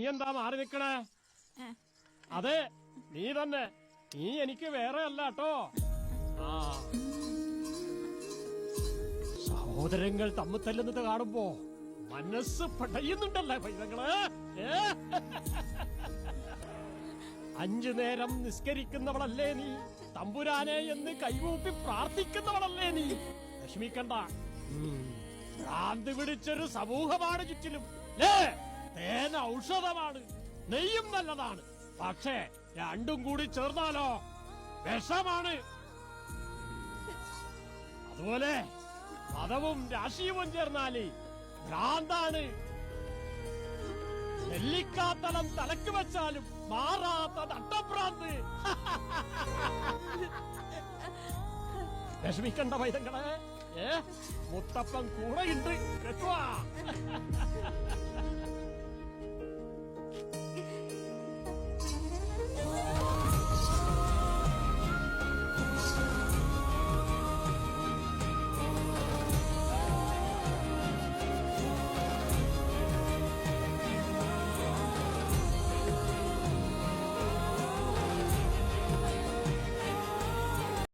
നീ എന്താ മാറി നിക്കണേ? അതെ നീ തന്നെ. നീ എനിക്ക് വേറെ അല്ല കേട്ടോ. ആ. സഹോദരങ്ങൾ തമ്മിൽ തല്ലുന്നത് കാണുമ്പോ മനസ്സ് പടയുന്നുണ്ടല്ലേ പൈതങ്ങൾ? അഞ്ചു നേരം നിസ്കരിക്കുന്നവളല്ലേ നീ? തമ്പുരാനെ എന്ന് കൈകൂപ്പി പ്രാർത്ഥിക്കുന്നവളല്ലേ നീ? വിഷമിക്കണ്ട ഉം. ഭ്രാന്ത് പിടിച്ചൊരു സമൂഹമാണ് ചുറ്റിലും. ലേ ഔഷധമാണ്. നെയ്യും നല്ലതാണ്. പക്ഷേ രണ്ടും കൂടി ചേർന്നാലോ? വിഷമാണ്. അതുപോലെ മതവും രാശിയും ചേർന്നാൽ ഭ്രാന്താണ്. നെല്ലിക്കാത്തളം തലക്ക് വെച്ചാലും മാറാത്ത തട്ടപ്രാന്ത് വിഷമിക്കണ്ട വൈദങ്ങളെ ഏ മുത്തപ്പൻ കൂടെയുണ്ട്. കേട്ടുവാ